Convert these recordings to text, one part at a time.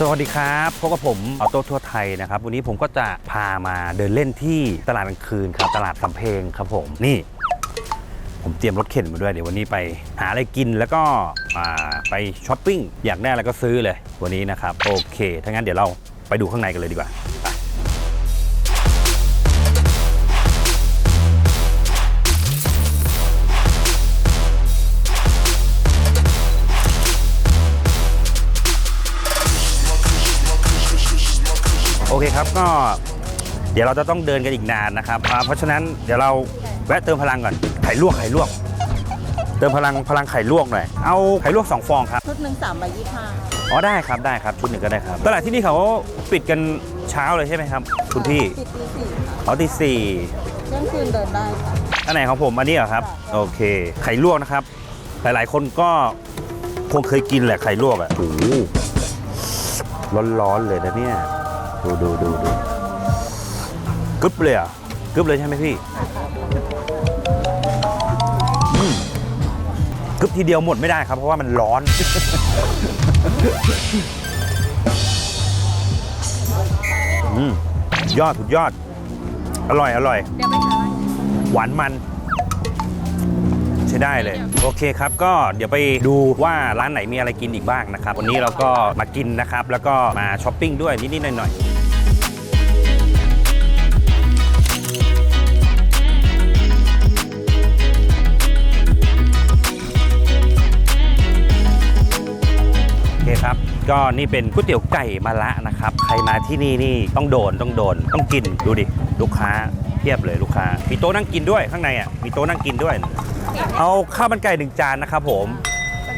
สวัสดีครับพบกับผมออโต้ทั่วไทยนะครับ วันนี้ผมก็จะพามาเดินเล่นที่ตลาดกลางคืนครับตลาดสำเพงครับผมนี่ ผมเตรียมรถเข็นมาด้วยเดี๋ยววันนี้ไปหาอะไรกินแล้วก็อ่าไปช้อปปิ้งอยากได้อะไรก็ซื้อเลยวันนี้นะครับโอเคถ้างั้นเดี๋ยวเราไปดูข้างในกันเลยดีกว่าไป โอเคครับก็เดี๋ยวเราจะต้องเดินกันอีกนานนะครับอ่าเพราะฉะนั้นเดี๋ยวเราแวะเติมพลังก่อนไข่ลวกไข่ลวก เติมพลังพลังไข่ลวกหน่อยเอาไข่ลวกสองฟองครับ ชุดหนึ่งสามใบยี่ห้าอ๋อได้ครับได้ครับชุดหนึ่งก็ได้ครับตลาดที่นี่เขาปิดกันเช้าเลยใช่ไหมครับ คุณพี่ปิดตีสี่ค่ะเขาตีสี่เที่ยงคืนเดินได้ค่ะ อันไหนของผมอันนี้เหรอครับ โอเค ไข่ลวกนะครับ หลายๆ คนก็คงเคยกินแหละไข่ลวกอะโอ้โหร้อนๆเลยนะเนี่ย ดูดูดูดูกึบเลยเหรอะกึบเลยใช่ไหมพี่อืมกึบทีเดียวหมดไม่ได้ครับ เพราะว่ามันร้อนอืมยอดสุดยอด อร่อย อร่อยเดี๋ยวไปหาหวานมัน ใช้ได้เลย โอเคครับ ก็เดี๋ยวไปดูว่าร้านไหนมีอะไรกินอีกบ้างนะครับ วันนี้เราก็มากินนะครับ แล้วก็มาช้อปปิ้งด้วยนิดๆหน่อยๆโอเคครับก็นี่เป็นก๋วยเตี๋ยวไก่มะละนะครับ ใครมาที่นี่นี่ต้องโดนต้องโดน ต้องกินดูดิ ลูกค้าเพียบเลยลูกค้า มีโต๊ะนั่งกินด้วยข้างในอะมีโต๊ะนั่งกินด้วย เอาข้าวมันไก่หนึ่งจานนะครับผม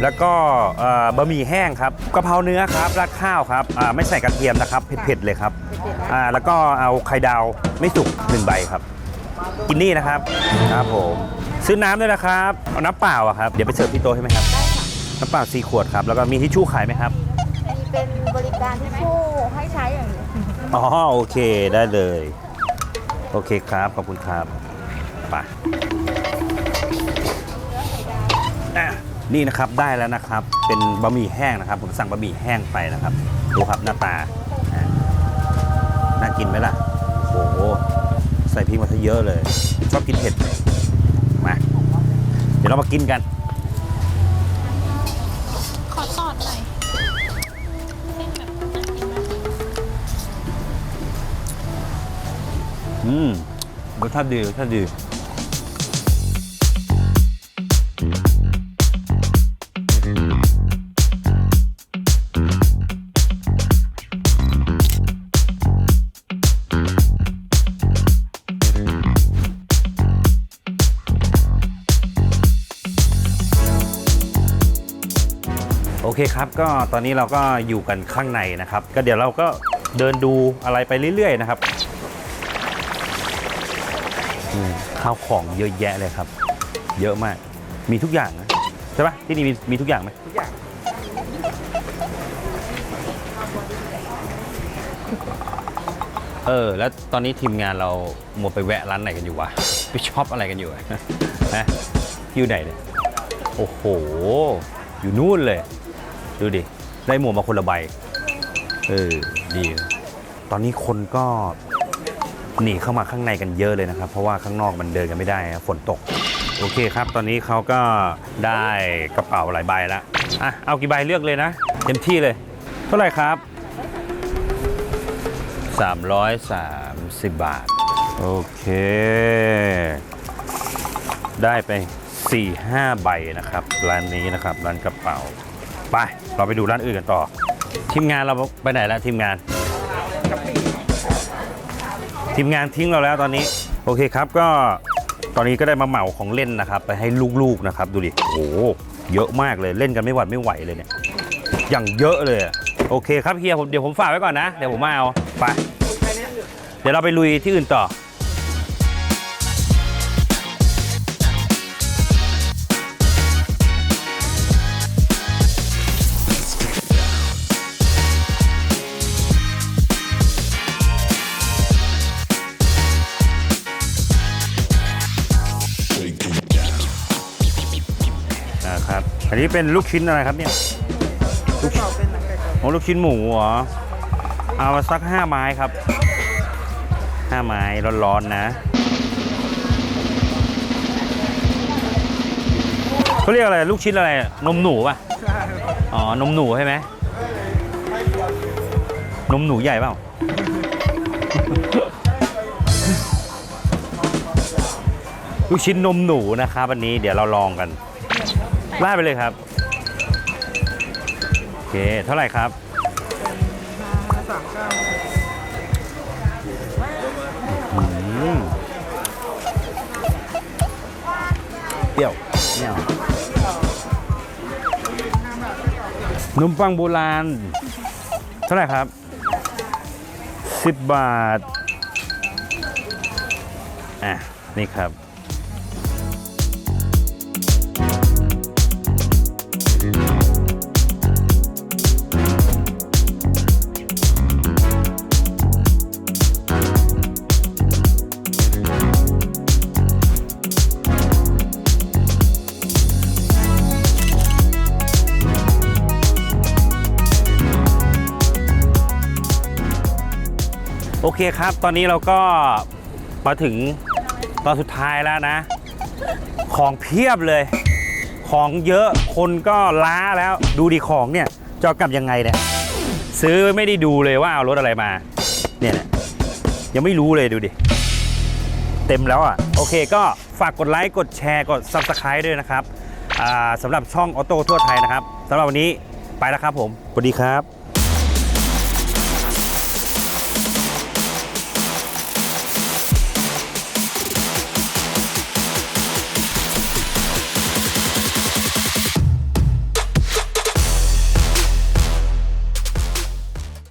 แล้วก็เอ่อบะหมี่แห้งครับกะเพราเนื้อครับราดข้าวครับอ่าไม่ใส่กระเทียมนะครับเผ็ดๆเลยครับเด็ดๆนะอ่าแล้วก็เอาไข่ดาวไม่สุกหนึ่งใบครับกินนี่นะครับครับผมซื้อน้ำด้วยนะครับเอาน้ำเปล่าอะครับเดี๋ยวไปเสิร์ฟที่โต๊ะใช่ไหมครับได้ค่ะน้ำเปล่าสี่ขวดครับแล้วก็มีทิชชู่ขายไหมครับมีเป็นบริการที่ผู้ให้ใช้อย่างนี้อ๋อโอเคได้เลย โอเคครับขอบคุณครับไป อะนี่นะครับได้แล้วนะครับ เป็นบะหมี่แห้งนะครับ ผมสั่งบะหมี่แห้งไปนะครับดูครับหน้าตาอะน่ากินไหมล่ะโอ้โหใส่พริกมาซะเยอะเลย ชอบกินเผ็ดมาเดี๋ยวเรามากินกัน ขอตอดหน่อยเป็นแบบน่ากินมากเลยอืมรสชาติดีรสชาติดี โอเคครับ ก็ตอนนี้เราก็อยู่กันข้างในนะครับ ก็เดี๋ยวเราก็เดินดูอะไรไปเรื่อยๆนะครับข้าวของเยอะแยะเลยครับ เยอะมาก มีทุกอย่างนะใช่ปะที่นี่มีมีทุกอย่างไหมทุกอย่างเออ แล้วตอนนี้ทีมงานเราหมัวไปแวะร้านไหนกันอยู่วะไปช็อปอะไรกันอยู่อะนะอยู่ไหนเนี่ยโอ้โห อยู่นู่นเลย ดูดิ ได้หมวกมาคนละใบ เออ ดี ตอนนี้คนก็หนีเข้ามาข้างในกันเยอะเลยนะครับ เพราะว่าข้างนอกมันเดินกันไม่ได้ครับฝนตก โอเคครับ ตอนนี้เขาก็ได้กระเป๋าหลายใบแล้วอะ เอากี่ใบเลือกเลยนะ เต็มที่เลย เท่าไหร่ครับ 330 บาท โอเค ได้ไป 4-5 ใบนะครับ ร้านนี้นะครับ ร้านกระเป๋า ไป เราไปดูร้านอื่นกันต่อ ทีมงานเราไปไหนแล้วทีมงาน ทีมงานทิ้งเราแล้วตอนนี้ โอเคครับก็ตอนนี้ก็ได้มาเหมาของเล่นนะครับ ไปให้ลูกๆนะครับ ดูดิโอ้เยอะมากเลยเล่นกันไม่หวัดไม่ไหวเลยเนี่ยอย่างเยอะเลยโอเคครับเฮียผมเดี๋ยวผมฝากไว้ก่อนนะ เดี๋ยวผมมาเอาไป เดี๋ยวเราไปลุยที่อื่นต่อ อ่าครับอันนี้เป็นลูกชิ้นอะไรครับเนี่ยกระเป๋าเป็นหนังไก่กรอบโอ้ลูกชิ้นหมูเหรอ เอามาสักห้าไม้ครับห้าไม้ร้อนๆนะเขาเรียกอะไรลูกชิ้นอะไรนมหนูป่ะอ๋อนมหนูใช่ไหมนมหนูใหญ่เปล่าลูกชิ้นนมหนูนะครับวันนี้เดี๋ยวเราลองกัน ราดไปเลยครับ โอเค เท่าไหร่ครับอืมเปรี้ยวไม่เอานมปังโบราณ เท่าไหร่ครับ 10 บาท อะ นี่ครับ เคครับ ตอนนี้เราก็มาถึงตอนสุดท้ายแล้วนะ ของเพียบเลย ของเยอะคนก็ล้าแล้วดูดิของเนี่ยจะกลับยังไงเนี่ยซื้อไม่ได้ดูเลยว่าเอารถอะไรมาเนี่ยเนี่ยยังไม่รู้เลยดูดิ เต็มแล้วอะ โอเคก็ฝากกดไลค์กดแชร์กด Subscribe ด้วยนะครับอ่าสำหรับช่องออโต้ทั่วไทยนะครับสำหรับวันนี้ไปแล้วครับผมสวัสดีครับ